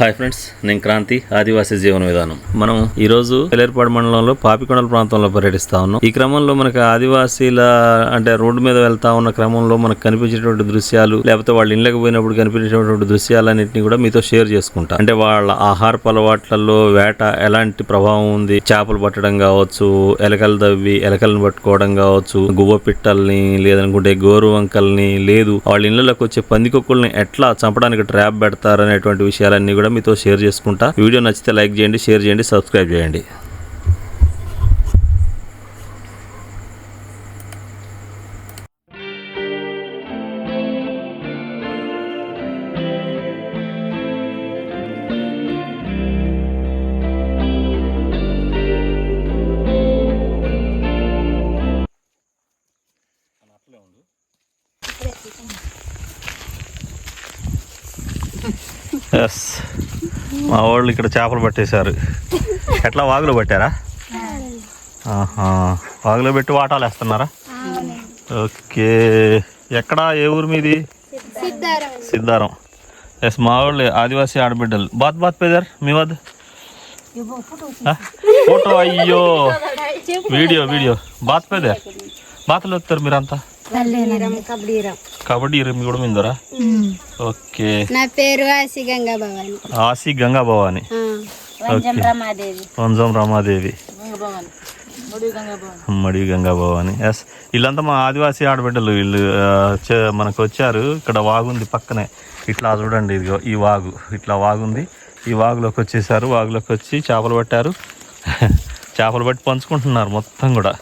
Hi friends నేను క్రాంతి ఆదివాసీ జీవన విధానం. మనం ఈ రోజు ఎలేర్పాడు మండలంలో పాపికొండల ప్రాంతంలో పర్యటిస్తా ఉన్నాం. ఈ క్రమంలో మనకు ఆదివాసీల అంటే రోడ్డు మీద వెళ్తా ఉన్న క్రమంలో మనకు కనిపించేటువంటి దృశ్యాలు లేకపోతే వాళ్ళ ఇళ్ళకి పోయినప్పుడు కనిపించేటువంటి దృశ్యాలన్నింటినీ కూడా మీతో షేర్ చేసుకుంటా. అంటే వాళ్ళ ఆహారపు అలవాట్లలో వేట ఎలాంటి ప్రభావం ఉంది? చేపలు పట్టడం కావచ్చు ఎలకలు దవ్వి ఎలకలను పట్టుకోవడం కావచ్చు గువ్వ పిట్టల్ని లేదనుకుంటే గోరు వంకల్ని లేదు వాళ్ళ ఇళ్ళలోకి వచ్చే పందికొక్కుల్ని ఎట్లా చంపడానికి ట్రాప్ పెడతారు అనేటువంటి విషయాలన్నీ కూడా మీతో షేర్ చేసుకుంటా. వీడియో నచ్చితే లైక్ చేయండి షేర్ చేయండి సబ్స్క్రైబ్ చేయండి. ఎస్ మా వాళ్ళు ఇక్కడ చేపలు పట్టేశారు. ఎట్లా వాగులో పట్టారా? వాగులో పెట్టి వాటాలు వేస్తున్నారా? ఓకే. ఎక్కడ? ఏ ఊరు మీది? సిద్ధారం. ఎస్ మా వాళ్ళు ఆదివాసీ ఆడబిడ్డలు. బాత్ బాత్ పేదర్ మీ వద్ద? ఫోటో అయ్యో. Video video. బాత్ పేదర్. బాత్లో వస్తారు మీరంతా. కబడ్డీ మీ కూడా మీందరా? ఓకే. నా పేరు ఆసి గంగా భవాని ఆసి గంగా భవాని ఓకే. వంజం రమాదేవి. మడి గంగా భవాని ఎస్ వీళ్ళంతా మా ఆదివాసీ ఆడబిడ్డలు వీళ్ళు మనకు వచ్చారు. ఇక్కడ వాగుంది పక్కనే. ఇట్లా చూడండి ఇదిగో ఈ వాగు. ఇట్లా వాగుంది. ఈ వాగులోకి వచ్చేసారు. వాగులోకి వచ్చి చేపలు పట్టారు. చేపలు పట్టి పంచుకుంటున్నారు మొత్తం కూడా.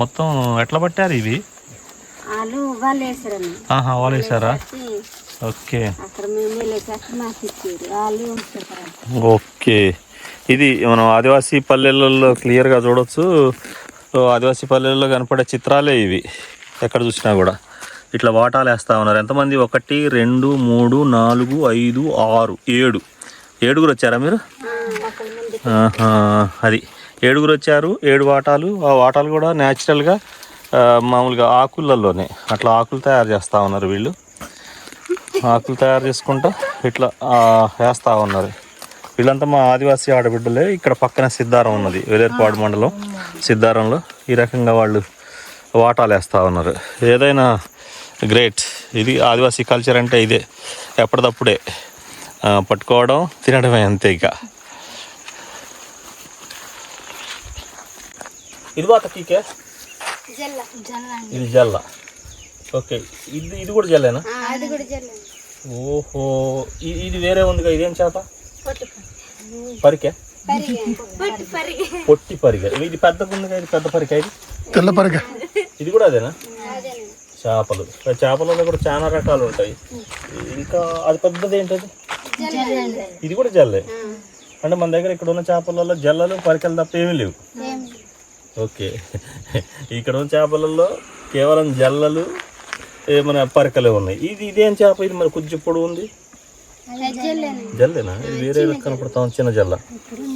మొత్తం ఎట్లా పట్టారు ఇవి? వాళ్ళు ఆహా వేసారా? ఓకే. ఓకే. ఇది మనం ఆదివాసీ పల్లెలలో క్లియర్గా చూడొచ్చు. ఆదివాసీ పల్లెల్లో కనపడే చిత్రాలే ఇవి. ఎక్కడ చూసినా కూడా. ఇట్లా వాటాలు వేస్తా ఉన్నారు. ఎంతమంది? ఒకటి రెండు మూడు నాలుగు ఐదు ఆరు ఏడు. ఏడుగురు వచ్చారా మీరు? అది. ఏడుగురు వచ్చారు ఏడు వాటాలు. ఆ వాటాలు కూడా న్యాచురల్గా మామూలుగా ఆకులలోనే. అట్లా ఆకులు తయారు చేస్తూ ఉన్నారు వీళ్ళు. ఆకులు తయారు చేసుకుంటా ఇట్లా వేస్తూ ఉన్నారు. వీళ్ళంతా మా ఆదివాసీ ఆడబిడ్డలే. ఇక్కడ పక్కన సిద్ధారం ఉన్నది వేలేరుపాడు మండలం సిద్ధారంలో. ఈ రకంగా వాళ్ళు వాటాలు వేస్తూ ఉన్నారు. ఏదైనా గ్రేట్. ఇది ఆదివాసీ కల్చర్ అంటే ఇదే. ఎప్పటిదప్పుడే పట్టుకోవడం తినడమే అంతే ఇక. ఇది బాత జల్ల. ఇది జల్ల. ఓకే. ఇది ఇది కూడా జల్లేనా? అది కూడా జల్ల. ఓహో. ఇది వేరే ఉందిగా. ఇదేం చేప? పరికే? పట్టి పరిగె. పొట్టి పరిగ. ఇది పెద్దగా ఉందిగా. ఇది పెద్ద పరిక ఇది? తెల్ల పరిగ. ఇది కూడా అదేనా? చేపలు. చేపలలో కూడా చాలా రకాలు ఉంటాయి. ఇంకా అది పెద్దది ఏంటది? ఇది కూడా జల్లే. అంటే మన దగ్గర ఇక్కడ ఉన్న చేపలలో జల్లలు పరికలు తప్ప ఏమీ లేవు. ఓకే. ఇక్కడ ఉన్న చేపలలో కేవలం జల్లలు ఏమైనా పరికలే ఉన్నాయి. ఇది ఇదేం చేప? ఇది మరి కొంచెం పొడవు ఉంది? జల్లేనా? ఇది వేరే కనపడతా ఉంది చిన్న జల్ల.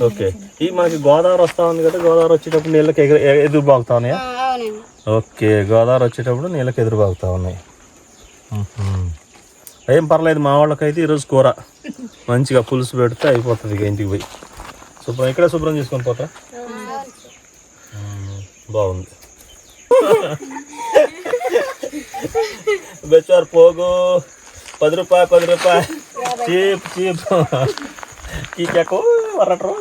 ఓకే. ఈ మనకి గోదావరి వస్తా ఉంది కదా గోదావరి వచ్చేటప్పుడు నీళ్ళకి ఎగ ఎ- ఎదురు బాగుతా ఉన్నాయా? ఓకే. గోదావరి వచ్చేటప్పుడు నీళ్ళకి ఎదురు బాగుతా ఉన్నాయి. ఏం పర్లేదు మా వాళ్ళకైతే ఈరోజు కూర. మంచిగా పులుసు పెడితే అయిపోతుంది ఇక ఇంటికి పోయి. శుభ్రం ఇక్కడే శుభ్రం చేసుకొని పోతా. బాగుంది. బెచ్చారు పోగు. పది రూపాయ పది రూపాయ చీప్ చీప్. కీకెక్కు వరటరు.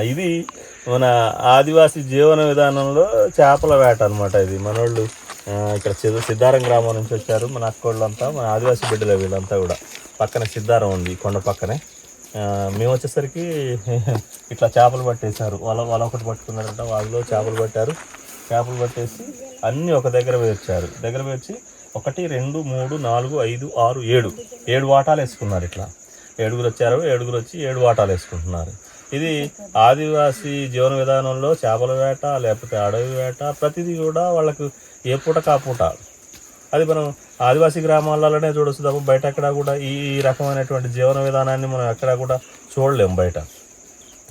ఇది మన ఆదివాసీ జీవన విధానంలో చేపల వేట అనమాట ఇది. మనోళ్ళు ఇక్కడ సిద్ధ- సిద్ధారం గ్రామం నుంచి వచ్చారు. మన అక్కోళ్ళంతా మన ఆదివాసీ బిడ్డలే వీళ్ళంతా కూడా. పక్కన సిద్ధారం ఉంది కొండ పక్కనే. మేము వచ్చేసరికి ఇట్లా చేపలు పట్టేశారు. వాళ్ళ వాళ్ళ ఒకటి పట్టుకున్నారంట వాళ్ళలో చేపలు పట్టారు. చేపలు పట్టేసి అన్నీ ఒక దగ్గర వేర్చారు దగ్గర వేర్చి ఒకటి రెండు మూడు నాలుగు ఐదు ఆరు ఏడు. ఏడు వాటాలు వేసుకున్నారు ఇట్లా. ఏడుగురు వచ్చారు ఏడుగురు వచ్చి ఏడు వాటాలు వేసుకుంటున్నారు. ఇది ఆదివాసీ జీవన విధానంలో చేపల వేట లేకపోతే అడవి వేట ప్రతిదీ కూడా వాళ్ళకు ఏ పూట. కాపూట అది మనం ఆదివాసీ గ్రామాలలోనే చూడొచ్చు తప్ప బయట అక్కడ కూడా ఈ రకమైనటువంటి జీవన విధానాన్ని మనం ఎక్కడా కూడా చూడలేం బయట.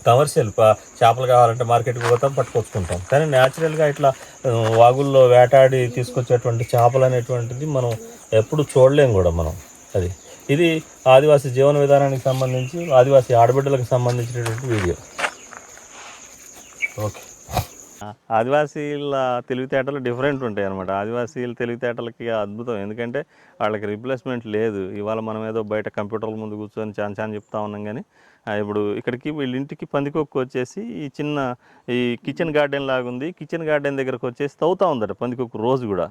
కమర్షియల్ చేపలు కావాలంటే మార్కెట్కి పోతాం పట్టుకొచ్చుకుంటాం. కానీ న్యాచురల్గా ఇట్లా వాగుల్లో వేటాడి తీసుకొచ్చేటువంటి చేపలు అనేటువంటిది మనం ఎప్పుడు చూడలేం కూడా మనం. అది ఇది ఆదివాసీ జీవన విధానానికి సంబంధించి ఆదివాసీ ఆడబిడ్డలకు సంబంధించినటువంటి వీడియో. ఓకే. ఆదివాసీల తెలివితేటలు డిఫరెంట్ ఉంటాయి అనమాట ఆదివాసీల తెలివితేటలకి అద్భుతం. ఎందుకంటే వాళ్ళకి రిప్లేస్మెంట్ లేదు. ఇవాళ మనం ఏదో బయట కంప్యూటర్ల ముందు కూర్చొని చాన్ చాన్ చెప్తా ఉన్నాం కానీ ఇప్పుడు ఇక్కడికి వీళ్ళ ఇంటికి పందికొక్కు వచ్చేసి ఈ చిన్న ఈ కిచెన్ గార్డెన్ లాగా ఉంది. కిచెన్ గార్డెన్ దగ్గరకు వచ్చేసి తవ్వుతూ ఉందట పందికొక్కు రోజు కూడా.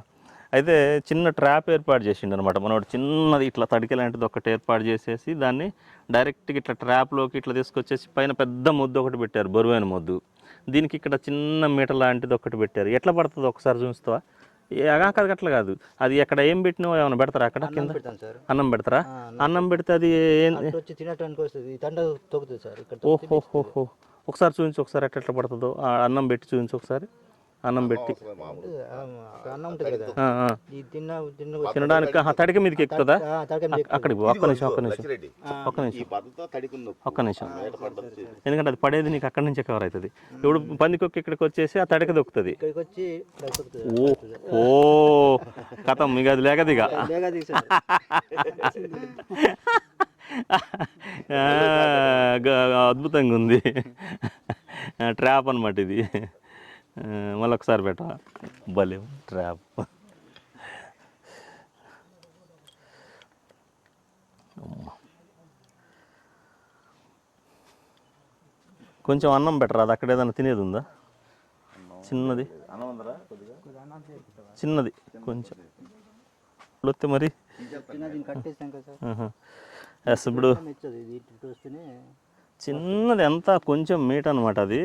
అయితే చిన్న ట్రాప్ ఏర్పాటు చేసిండు అనమాట మనోడు చిన్నది ఇట్లా తడికి లాంటిది ఒకటి ఏర్పాటు చేసేసి దాన్ని డైరెక్ట్గా ఇట్లా ట్రాప్లోకి ఇట్లా తీసుకొచ్చేసి పైన పెద్ద ముద్దు ఒకటి పెట్టారు. బరువైన ముద్దు. దీనికి ఇక్కడ చిన్న మీటర్ లాంటిది ఒకటి పెట్టారు. ఎట్లా పడుతుంది ఒకసారి చూస్తావా కాదు అట్లా కాదు. అది ఎక్కడ ఏం పెట్టినావో ఏమైనా పెడతారా అక్కడ కింద? అన్నం పెడతారా? అన్నం పెడితే. అది ఓహోహోహో. ఒకసారి చూపించు ఒకసారి ఎట్లా ఎట్లా పడుతుందో. ఆ అన్నం పెట్టి చూపించు ఒకసారి. అన్నం పెట్టి. అంటే, ఆ, అక్కడ అన్నం ఉంటుంది కదా. ఆ, ఆ. ఈ తిన్న తిన్న తినడానికి తడిక మీదకి ఎక్కుతుందా. అక్కడికి పో, ఒక్క నిమిషం ఒక్క నిమిషం. ఒక్క నిమిషం. ఒక్క నిమిషం. ఎందుకంటే అది పడేది నీకు అక్కడి నుంచే కవర్ అవుతుంది. ఇప్పుడు పందికొక్కి ఇక్కడికి వచ్చేసి ఆ తడిక దొక్కుతుంది. ఓ ఓ కథం మీకు అది లేకదిగా అద్భుతంగా ఉంది. ట్రాప్ అనమాట ఇది. మళ్ళీ ఒకసారి పెట్ట భలే ట్రాప్. కొంచెం అన్నం బెటర్? అది అక్కడ ఏదైనా తినేది ఉందా? చిన్నది. చిన్నది. కొంచెం. వస్తే మరి. ఎస్ ఇప్పుడు చిన్నది ఎంత? కొంచెం మీట్ అనమాట అది.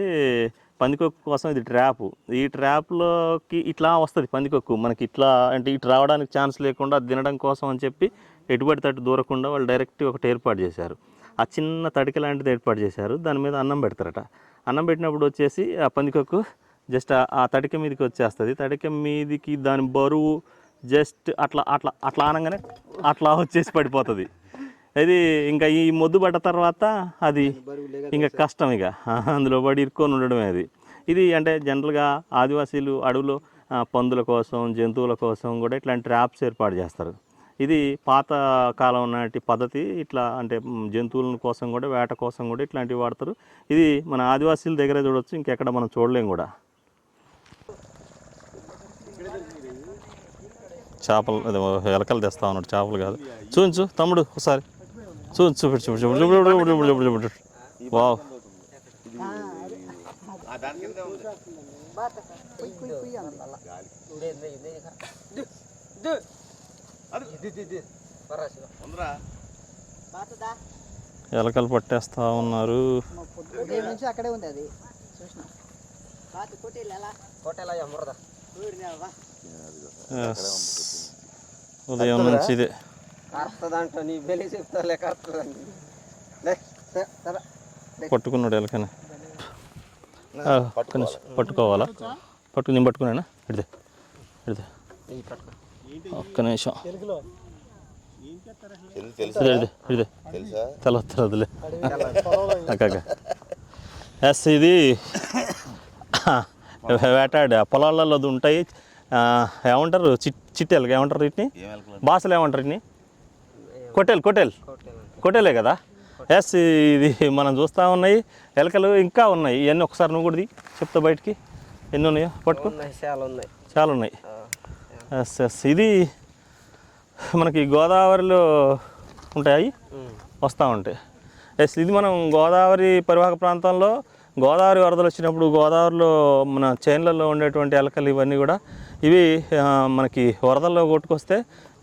పందికొక్కు కోసం ఇది ట్రాప్ ఈ ట్రాప్లోకి ఇట్లా వస్తుంది పందికొక్కు. మనకి ఇట్లా అంటే ఇటు రావడానికి ఛాన్స్ లేకుండా అది తినడం కోసం అని చెప్పి ఎటుబడి తట్టు దూరకుండా వాళ్ళు డైరెక్ట్ ఒకటి ఏర్పాటు చేశారు. ఆ చిన్న తడిక లాంటిది ఏర్పాటు చేశారు. దాని మీద అన్నం పెడతారట. అన్నం పెట్టినప్పుడు వచ్చేసి ఆ పందికొక్కు జస్ట్ ఆ- ఆ తడిక మీదకి వచ్చేస్తుంది. తడిక మీదికి దాని బరువు జస్ట్ అట్లా అట్లా అట్లా అనగానే అట్లా వచ్చేసి పడిపోతుంది. ఇది ఇంకా ఈ మొద్దు పడ్డ తర్వాత అది ఇంకా కష్టం ఇక. అందులో పడి ఇరుక్కొని ఉండడమే అది. ఇది అంటే జనరల్గా ఆదివాసీలు అడవులు పందుల కోసం జంతువుల కోసం కూడా ఇట్లాంటి ట్రాప్స్ ఏర్పాటు చేస్తారు. ఇది పాత కాలం నాటి పద్ధతి. ఇట్లా అంటే జంతువుల కోసం కూడా వేట కోసం కూడా ఇట్లాంటివి వాడతారు. ఇది మన ఆదివాసీల దగ్గర చూడొచ్చు ఇంకెక్కడ మనం చూడలేం కూడా. చేపలు ఎలకలు తెస్తా ఉన్నాడు చేపలు కాదు. చూపించు తమ్ముడు ఒకసారి. చూపించు చూపించు చూపించు చూపించు చూపించు చూపించు చూపించు చూపించు వావ్. ఎలకలు పట్టేస్తా ఉన్నారు. అక్కడే ఉంది అది. ఉదయం నుంచి ఇదే. కరుతుందంట నీ బెలి చెప్తాలే కరుతుందండి పట్టుకున్నాడు ఎలకని నిమిషం పట్టుకోవాలా? పట్టుకు నేను పట్టుకున్నానా? ఇడిదే ఇడిదే. ఒక్క నిమిషం. ఇదే ఇదే ఇదే. తెల తెలదులే అక్క ఎస్ ఇది వేటాడు. ఆ పొలాలలో అది ఉంటాయి. ఏమంటారు? చిట్ చిట్టెలు ఏమంటారు వీటిని? బాసలు ఏమంటారు వీటిని? కొట్టెలు కొట్టెలు కొట్టేలే కదా? ఎస్ ఇది మనం చూస్తూ ఉన్నాయి. ఎలకలు ఇంకా ఉన్నాయి. ఇవన్నీ ఒకసారి నువ్వు కూడా చెప్తా బయటికి. ఎన్ని ఉన్నాయో? పట్టుకో. చాలా ఉన్నాయి. చాలా ఉన్నాయి. ఎస్ ఎస్ ఇది మనకి గోదావరిలో ఉంటాయి వస్తూ ఉంటాయి. ఎస్ ఇది మనం గోదావరి పరివాహక ప్రాంతంలో గోదావరి వరదలు వచ్చినప్పుడు గోదావరిలో మన చైన్లలో ఉండేటువంటి ఎలకలు ఇవన్నీ కూడా ఇవి మనకి వరదల్లో కొట్టుకొస్తే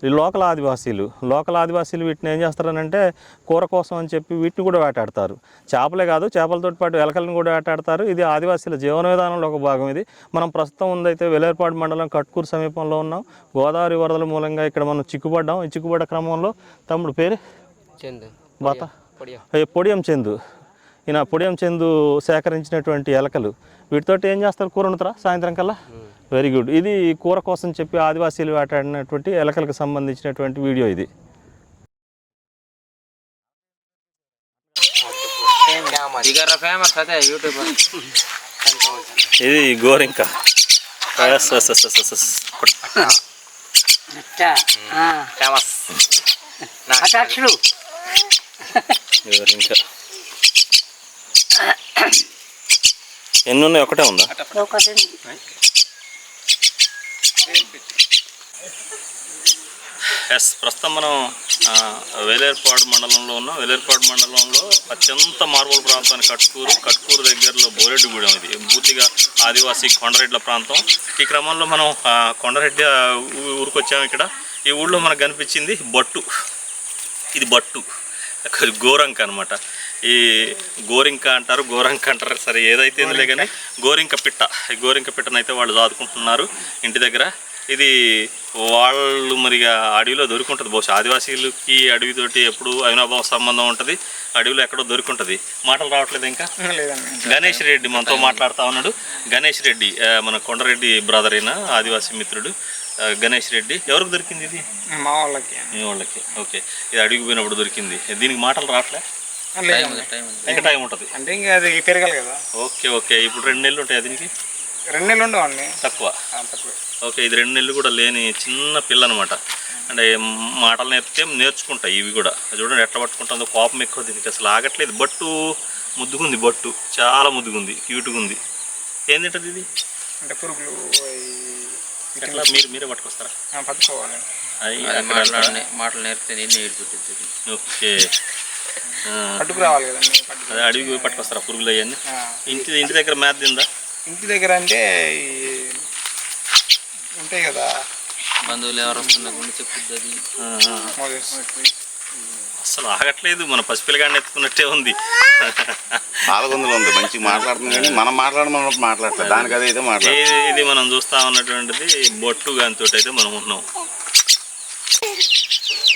ఈ లోకల్ ఆదివాసీలు లోకల్ ఆదివాసీలు వీటిని ఏం చేస్తారనంటే కూర కోసం అని చెప్పి వీటిని కూడా వేటాడతారు. చేపలే కాదు చేపలతో పాటు ఎలకలను కూడా వేటాడతారు. ఇది ఆదివాసీల జీవన విధానంలో ఒక భాగం ఇది. మనం ప్రస్తుతం ఉందైతే వెలేర్పాడు మండలం కట్కూరు సమీపంలో ఉన్నాం. గోదావరి వరదల మూలంగా ఇక్కడ మనం చిక్కుపడ్డాం ఈ చిక్కుపడ్డ క్రమంలో తమ్ముడు పేరు? చందు. బాత పొడియం. చందు. ఈయన పొడియం చందు సేకరించినటువంటి ఎలకలు. వీటితోటి ఏం చేస్తారు కూర వండుతారా సాయంత్రం కల్లా? Very good. ఇది కూర కోసం చెప్పి ఆదివాసీలు వేటాడినటువంటి ఎలకలకు సంబంధించినటువంటి వీడియో ఇది. ఇది గోరింక. ఫేమస్. ఇంకా ఎన్ని ఉన్నాయి? ఒకటే ఉందా. ఎస్ ప్రస్తుతం మనం వేలేర్పాడు మండలంలో ఉన్నాం. వేలేర్పాడు మండలంలో అత్యంత మార్బుల్ ప్రాంతాన్ని కట్కూరు కట్కూరు దగ్గరలో బోరెడ్డిగూడెం ఇది. పూర్తిగా ఆదివాసీ కొండరెడ్ల ప్రాంతం. ఈ క్రమంలో మనం కొండరెడ్డి ఆ, ఊ- ఊరికి వచ్చాము ఇక్కడ. ఈ ఊళ్ళో మనకు కనిపించింది బట్టు. ఇది బట్టు. గోరంక అనమాట ఈ గోరింక అంటారు గోరంక అంటారు. సరే ఏదైతే కానీ గోరింక పిట్ట. ఈ గోరింక పిట్టనైతే వాళ్ళు దాదుకుంటున్నారు ఇంటి దగ్గర. ఇది వాళ్ళు మరిగా అడవిలో దొరుకుంటుంది. బహుశా ఆదివాసీలకి అడవితోటి ఎప్పుడు అవినాభావ సంబంధం ఉంటుంది. అడవిలో ఎక్కడో దొరుకుంటుంది. మాటలు రావట్లేదు ఇంకా? గణేష్ రెడ్డి మనతో మాట్లాడుతూ ఉన్నాడు. గణేష్ రెడ్డి మన కొండరెడ్డి బ్రదర్ అయిన ఆదివాసీ మిత్రుడు గణేష్ రెడ్డి. ఎవరికి దొరికింది ఇది? మా వాళ్ళకి. మీ వాళ్ళకి. ఓకే. ఇది అడిగి పోయినప్పుడు దొరికింది. దీనికి మాటలు రావట్లే? ఇంకా టైం ఉంటుంది. అంటే ఇంకా అది పెరగాలి కదా. Okay okay. ఇప్పుడు రెండు నెలలు ఉంటాయి దీనికి? రెండు నెలలు ఉండవండి. తక్కువ. ఆ, తక్కువే. ఓకే ఇది రెండు నెలలు కూడా లేని చిన్న పిల్ల అనమాట అంటే మాటలు నేర్పితే నేర్చుకుంటాయి ఇవి కూడా. చూడండి ఎట్లా పట్టుకుంటుందో కోపం ఎక్కువ దీనికి. అసలు ఆగట్లేదు. బట్టు ముద్దుగుంది బట్టు. చాలా ముద్దుగుంది క్యూట్గా ఉంది ఏం తింటుంది ఇది? అంటే పురుగులు ఎట్లా? మీరు మీరే పట్టుకొస్తారా? పట్టుకోవాలి. మాటలు నేర్పితే నేను ఓకే. కదండి అదే అడవికి పోయి పట్టుకొస్తారా పురుగులు అవన్నీ? ఇంటి ఇంటి దగ్గర మేత తిందా? ఇంటి దగ్గర అంటే ఈ ఉంటాయి కదా. బంధువులు ఎవరు వస్తున్నా గుండె చెప్పుద్ది. అది అసలు ఆగట్లేదు మన పసిపిల్లగాడిని ఎత్తుకున్నట్టే ఉంది. నాలుగొందలు ఉంది మంచి మాట్లాడుతుంది కానీ మనం మాట్లాడమన్నప్పుడు మాట్లాడతాం దానికి అదే అయితే మాట్లాడతాం ఇది మనం చూస్తా ఉన్నటువంటిది బొట్టు గానితో అయితే మనం ఉన్నాం.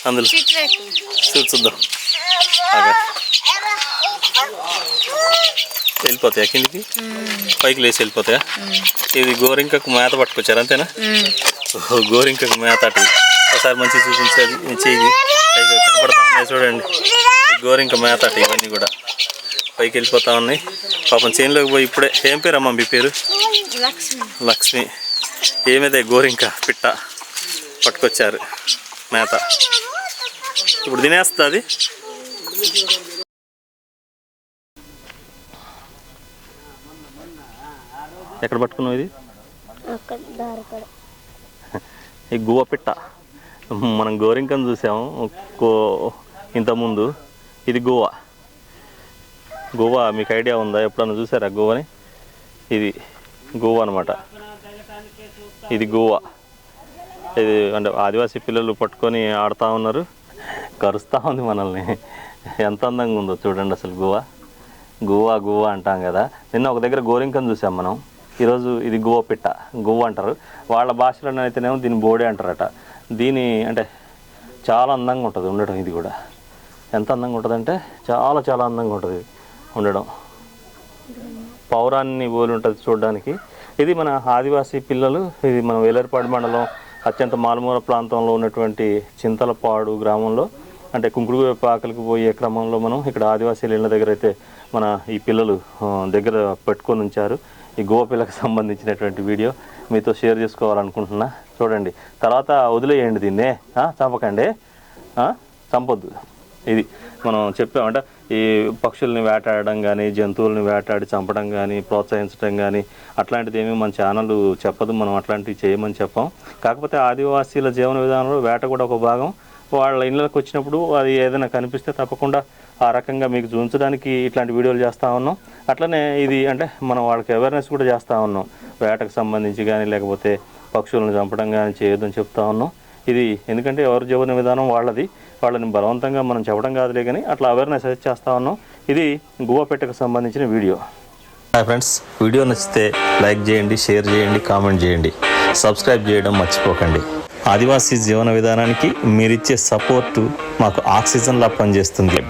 అందులో చూద్దాం. వెళ్ళిపోతాయా కిందికి? పైకి లేచి వెళ్ళిపోతాయా? ఇది గోరింకకు మేత పట్టుకొచ్చారు అంతేనా? ఓహో, గోరింకకు మేత అటు. ఒకసారి మంచి చూపించాలి చేయి పైకి కనపడతా ఉన్నాయి చూడండి. గోరింక మేత అటు ఇవన్నీ కూడా. పైకి వెళ్ళిపోతా ఉన్నాయి. పాపం చేనులోకి పోయి ఇప్పుడే. ఏం పేరు అమ్మ మీ పేరు? లక్ష్మి. ఏమైతే గోరింక పిట్ట? పట్టుకొచ్చారు మేత. ఇప్పుడు తినేస్తుంది ఎక్కడ పట్టుకున్నావు ఇది? ఈ గువ్వ పిట్ట. మనం గోరింకను చూసాము ఇంతకుముందు. ఇది గోవా గోవా మీకు ఐడియా ఉందా? ఎప్పుడన్నా చూసారా గోవాని ఇది గోవా అనమాట ఇది గోవా ఇది అంటే ఆదివాసీ పిల్లలు పట్టుకొని ఆడుతూ ఉన్నారు. కరుస్తూ ఉంది మనల్ని. ఎంత అందంగా ఉందో చూడండి అసలు గోవా గోవా గోవా అంటాం కదా. నిన్న ఒక దగ్గర గోరింకను చూసాం మనం. ఈరోజు ఇది గోవా పిట్ట గోవా అంటారు. వాళ్ళ భాషలో అయితేనేమో దీన్ని బోడే అంటారట. దీని అంటే చాలా అందంగా ఉంటుంది ఉండడం ఇది కూడా. ఎంత అందంగా ఉంటుందంటే చాలా చాలా అందంగా ఉంటుంది ఉండడం. పౌరాన్ని పోలి ఉంటుంది చూడడానికి. ఇది మన ఆదివాసీ పిల్లలు ఇది మన వేలేరుపాడు మండలం అత్యంత మారుమూల ప్రాంతంలో ఉన్నటువంటి చింతలపాడు గ్రామంలో అంటే కుంకుడు పాకలకు పోయే క్రమంలో మనం ఇక్కడ ఆదివాసీ ఇళ్ళ దగ్గర అయితే మన ఈ పిల్లలు దగ్గర పెట్టుకొని ఉంచారు. ఈ గోపిలకు సంబంధించినటువంటి వీడియో మీతో షేర్ చేసుకోవాలనుకుంటున్నా. చూడండి తర్వాత వదిలేయండి దీన్నే. చంపకండి. చంపొద్దు. ఇది మనం చెప్పామంటే ఈ పక్షుల్ని వేటాడడం కానీ జంతువుల్ని వేటాడి చంపడం కానీ ప్రోత్సహించడం కానీ అట్లాంటిది ఏమీ మన ఛానల్ చెప్పదు మనం అట్లాంటివి చేయమని చెప్పాం. కాకపోతే ఆదివాసీల జీవన విధానంలో వేట కూడా ఒక భాగం. వాళ్ళ ఇళ్ళకి వచ్చినప్పుడు అది ఏదైనా కనిపిస్తే తప్పకుండా ఆ రకంగా మీకు చూపించడానికి ఇట్లాంటి వీడియోలు చేస్తూ ఉన్నాం. అట్లనే ఇది అంటే మనం వాళ్ళకి అవేర్నెస్ కూడా చేస్తూ ఉన్నాం. వేటకు సంబంధించి కానీ లేకపోతే పక్షులను చంపడం కానీ చేయొద్దని చెప్తా ఉన్నాం. ఇది ఎందుకంటే ఎవరి జీవన విధానం వాళ్ళది. వాళ్ళని బలవంతంగా మనం చెప్పడం కాదులే కానీ అట్లా అవేర్నెస్ అయితే చేస్తూ ఉన్నాం. ఇది గువ్వపెట్టకు సంబంధించిన వీడియో. హాయ్ ఫ్రెండ్స్ వీడియో నచ్చితే లైక్ చేయండి షేర్ చేయండి కామెంట్ చేయండి. సబ్స్క్రైబ్ చేయడం మర్చిపోకండి. ఆదివాసీ జీవన విధానానికి మీరిచ్చే సపోర్టు మాకు ఆక్సిజన్లా పనిచేస్తుంది.